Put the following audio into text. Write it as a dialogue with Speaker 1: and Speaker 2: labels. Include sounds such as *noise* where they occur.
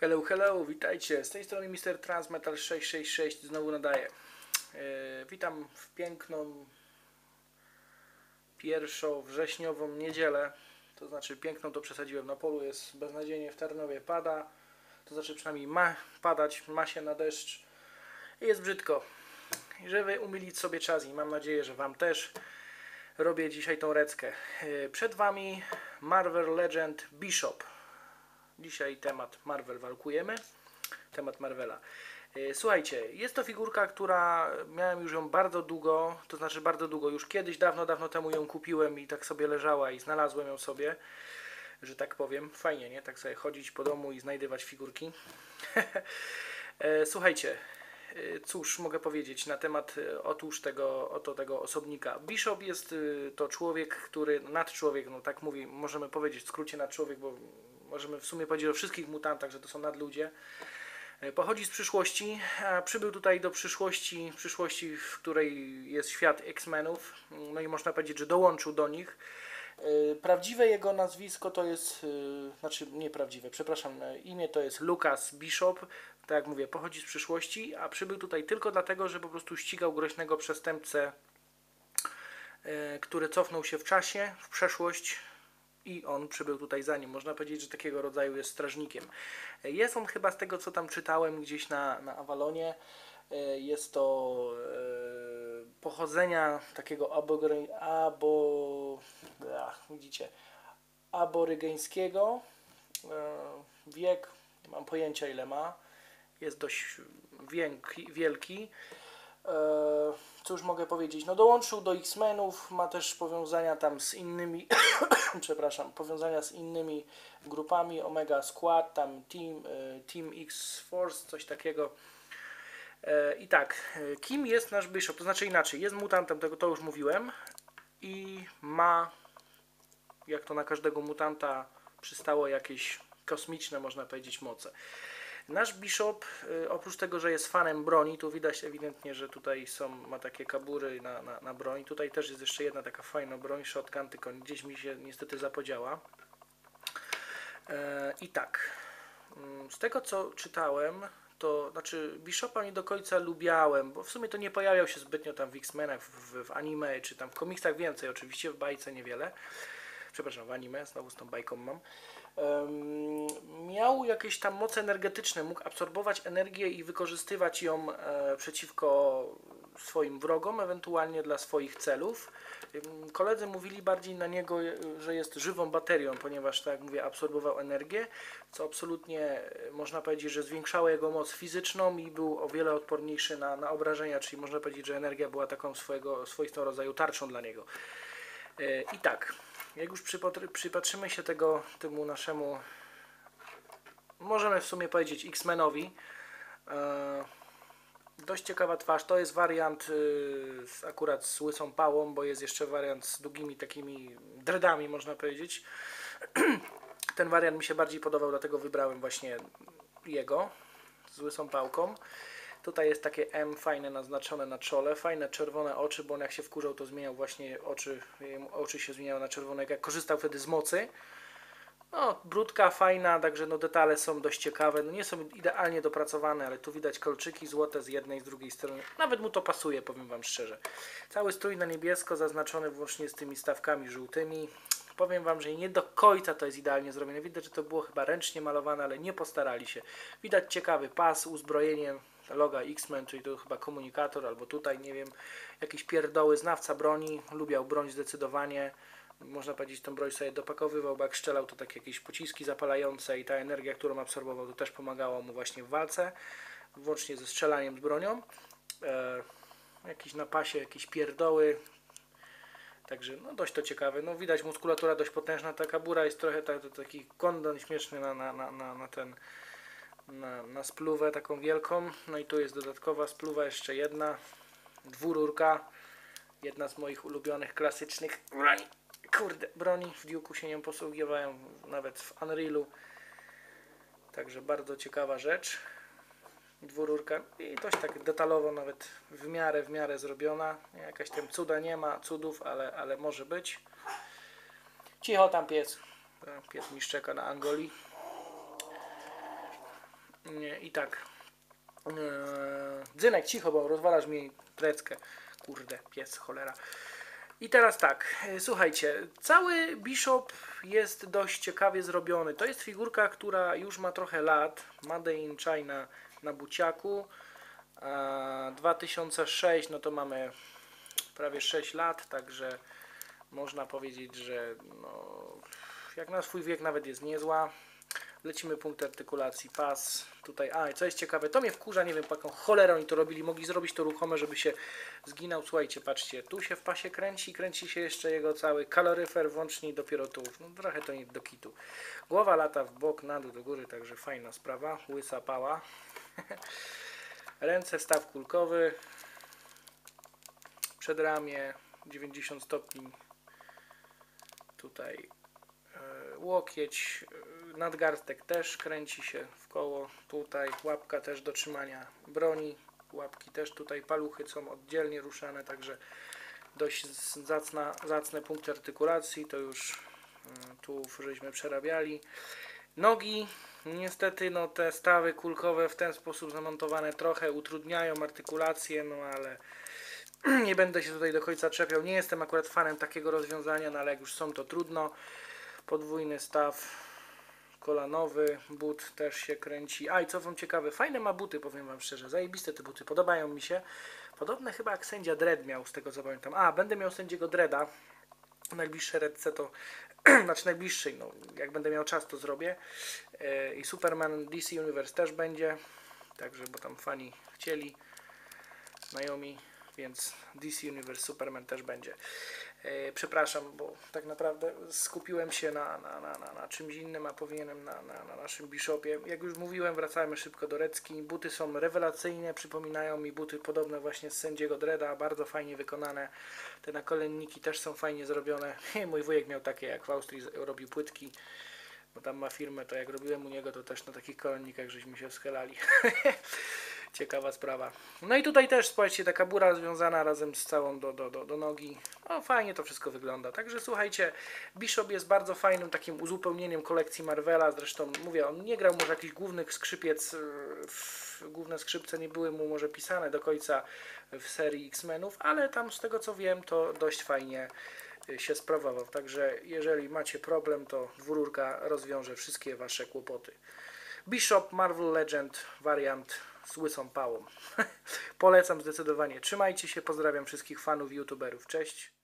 Speaker 1: Hello, hello, witajcie. Z tej strony Mr. Transmetal 666 znowu nadaję. E, witam w piękną pierwszą wrześniową niedzielę. To znaczy piękną to przesadziłem. Na polu jest beznadziejnie w Tarnowie pada. To znaczy przynajmniej ma padać, ma się na deszcz. I jest brzydko. Żeby umilić sobie czas i mam nadzieję, że Wam też robię dzisiaj tą reckę. E, Przed Wami Marvel Legend Bishop. Dzisiaj temat Marvel walkujemy. Temat Marvela. E, Słuchajcie, jest to figurka, która miałem już ją bardzo długo, to znaczy bardzo długo, już kiedyś, dawno, dawno temu ją kupiłem i tak sobie leżała i znalazłem ją sobie, że tak powiem. Fajnie, nie? Tak sobie chodzić po domu i znajdywać figurki. *laughs* E, Słuchajcie, e, cóż mogę powiedzieć na temat otóż tego, oto tego osobnika. Bishop jest to człowiek, który, nadczłowiek, no tak mówi, możemy powiedzieć w skrócie nadczłowiek, bo możemy w sumie powiedzieć o wszystkich mutantach, że to są nadludzie. E, Pochodzi z przyszłości, a przybył tutaj do przyszłości, przyszłości, w której jest świat X-Menów, no i można powiedzieć, że dołączył do nich. E, Prawdziwe jego nazwisko to jest, e, znaczy nieprawdziwe, przepraszam, imię to jest Lucas Bishop, tak jak mówię, pochodzi z przyszłości, a przybył tutaj tylko dlatego, że po prostu ścigał groźnego przestępcę, który cofnął się w czasie, w przeszłość i on przybył tutaj za nim. Można powiedzieć, że takiego rodzaju jest strażnikiem. Jest on chyba z tego, co tam czytałem gdzieś na, na Avalonie, e, jest to e, pochodzenia takiego abory, abo, ach, widzicie, aborygeńskiego. E, Wiek, nie mam pojęcia ile ma, jest dość wielki. wielki. E, Cóż mogę powiedzieć? No dołączył do X-Menów, ma też powiązania tam z innymi, *coughs* przepraszam, powiązania z innymi grupami, Omega Squad, tam Team, e, Team X-Force, coś takiego. E, I tak, kim jest nasz Bishop? To znaczy inaczej, jest mutantem, tego to już mówiłem i ma, jak to na każdego mutanta przystało, jakieś kosmiczne, można powiedzieć, moce. Nasz Bishop, y, oprócz tego, że jest fanem broni, tu widać ewidentnie, że tutaj są, ma takie kabury na, na, na broń. Tutaj też jest jeszcze jedna taka fajna broń, shotgun, tylko gdzieś mi się niestety zapodziała. E, I tak, mm, z tego co czytałem, to znaczy Bishopa nie do końca lubiałem, bo w sumie to nie pojawiał się zbytnio tam w X-Menach, w, w, w anime, czy tam w komiksach więcej, oczywiście w bajce niewiele. Przepraszam, w anime, znowu z tą bajką mam. Miał jakieś tam moce energetyczne, mógł absorbować energię i wykorzystywać ją e, przeciwko swoim wrogom, ewentualnie dla swoich celów. Koledzy mówili bardziej na niego, e, że jest żywą baterią, ponieważ, tak jak mówię, absorbował energię, co absolutnie e, można powiedzieć, że zwiększało jego moc fizyczną i był o wiele odporniejszy na, na obrażenia, czyli można powiedzieć, że energia była taką swojego, swoistą rodzaju tarczą dla niego. I tak, jak już przypatrzymy się tego, temu naszemu, możemy w sumie powiedzieć X-Menowi, e, dość ciekawa twarz, to jest wariant z, akurat z łysą pałą, bo jest jeszcze wariant z długimi takimi dreadami, można powiedzieć. *clears throat* Ten wariant mi się bardziej podobał, dlatego wybrałem właśnie jego z łysą pałką. Tutaj jest takie M fajne naznaczone na czole, fajne czerwone oczy, bo on jak się wkurzał, to zmieniał właśnie oczy, oczy się zmieniały na czerwone, jak korzystał wtedy z mocy. No, brudka fajna, także no detale są dość ciekawe, no nie są idealnie dopracowane, ale tu widać kolczyki złote z jednej, z drugiej strony. Nawet mu to pasuje, powiem Wam szczerze. Cały strój na niebiesko, zaznaczony włącznie z tymi stawkami żółtymi. Powiem Wam, że nie do końca to jest idealnie zrobione. Widać, że to było chyba ręcznie malowane, ale nie postarali się. Widać ciekawy pas, uzbrojenie, loga X-Men, czyli to chyba komunikator, albo tutaj, nie wiem, jakieś pierdoły, znawca broni, lubiał broń zdecydowanie. Można powiedzieć, tą broń sobie dopakowywał, bo jak strzelał, to takie jakieś pociski zapalające i ta energia, którą absorbował, to też pomagało mu właśnie w walce, włącznie ze strzelaniem z bronią. E, jakiś na pasie, jakieś pierdoły, Także no dość to ciekawe. No widać muskulatura dość potężna, ta kabura jest trochę ta, to taki kondon śmieszny na, na, na, na ten na, na spluwę taką wielką. No i tu jest dodatkowa spluwa jeszcze jedna, dwururka. Jedna z moich ulubionych klasycznych broni. Kurde, broni w Duke'u się nią posługiwałem, nawet w Unrealu. Także bardzo ciekawa rzecz. Dwururka i dość tak detalowo, nawet w miarę, w miarę zrobiona. Jakaś tam cuda nie ma, cudów, ale, ale może być. Cicho tam pies. Pies mi szczeka na Angolii. I tak. Eee, Dzynek, cicho, bo rozwalasz mi treckę. Kurde, pies, cholera. I teraz tak, e, słuchajcie, cały Bishop jest dość ciekawie zrobiony. To jest figurka, która już ma trochę lat. Made in China na buciaku. A 2006, no to mamy prawie 6 lat, także można powiedzieć, że no, jak na swój wiek nawet jest niezła. Lecimy punkt artykulacji, pas, tutaj, a co jest ciekawe, to mnie wkurza, nie wiem po jaką cholerą oni to robili, mogli zrobić to ruchome, żeby się zginął, słuchajcie, patrzcie, tu się w pasie kręci, kręci się jeszcze jego cały kaloryfer włącznie dopiero tu, no trochę to nie do kitu. Głowa lata w bok, na dół, do góry, także fajna sprawa, łysa pała. *laughs* Ręce, staw kulkowy, przedramię 90 stopni, tutaj łokieć, e, nadgarstek też kręci się w koło, tutaj łapka też do trzymania broni, łapki też tutaj, paluchy są oddzielnie ruszane, także dość zacna, zacne punkty artykulacji, to już mm, tu żeśmy przerabiali. Nogi, niestety no te stawy kulkowe w ten sposób zamontowane trochę utrudniają artykulację, no ale *clears throat* nie będę się tutaj do końca czepiał. Nie jestem akurat fanem takiego rozwiązania, no ale jak już są, to trudno. Podwójny staw kolanowy, but też się kręci. A i co wam ciekawe, fajne ma buty, powiem wam szczerze. Zajebiste te buty, podobają mi się. Podobne chyba jak sędzia Dredd miał, z tego co pamiętam. A, będę miał sędziego Dredda. Najbliższe redce to, *clears throat* znaczy najbliższej, no jak będę miał czas to zrobię. E, I Superman DC Universe też będzie. Także, bo tam fani chcieli znajomi, więc DC Universe Superman też będzie. E, przepraszam, bo tak naprawdę skupiłem się na, na, na, na, na czymś innym, a powinienem na, na, na naszym Bishopie. Jak już mówiłem, wracamy szybko do Recki. Buty są rewelacyjne, przypominają mi buty podobne właśnie z sędziego Dreda, bardzo fajnie wykonane. Te nakolenniki też są fajnie zrobione. *laughs* Mój wujek miał takie, jak w Austrii robił płytki, bo tam ma firmę, to jak robiłem u niego, to też na takich kolennikach żeśmy się schylali. *laughs* Ciekawa sprawa. No i tutaj też, słuchajcie, taka bura związana razem z całą do, do, do, do nogi. No fajnie to wszystko wygląda. Także słuchajcie, Bishop jest bardzo fajnym takim uzupełnieniem kolekcji Marvela. Zresztą mówię, on nie grał może jakichś głównych skrzypiec, yy, w, główne skrzypce nie były mu może pisane do końca w serii X-Menów, ale tam z tego co wiem, to dość fajnie y, się sprawował. Także jeżeli macie problem, to dwururka rozwiąże wszystkie wasze kłopoty. Bishop Marvel Legend wariant z łysą pałą. *laughs* Polecam zdecydowanie. Trzymajcie się, pozdrawiam wszystkich fanów youtuberów. Cześć.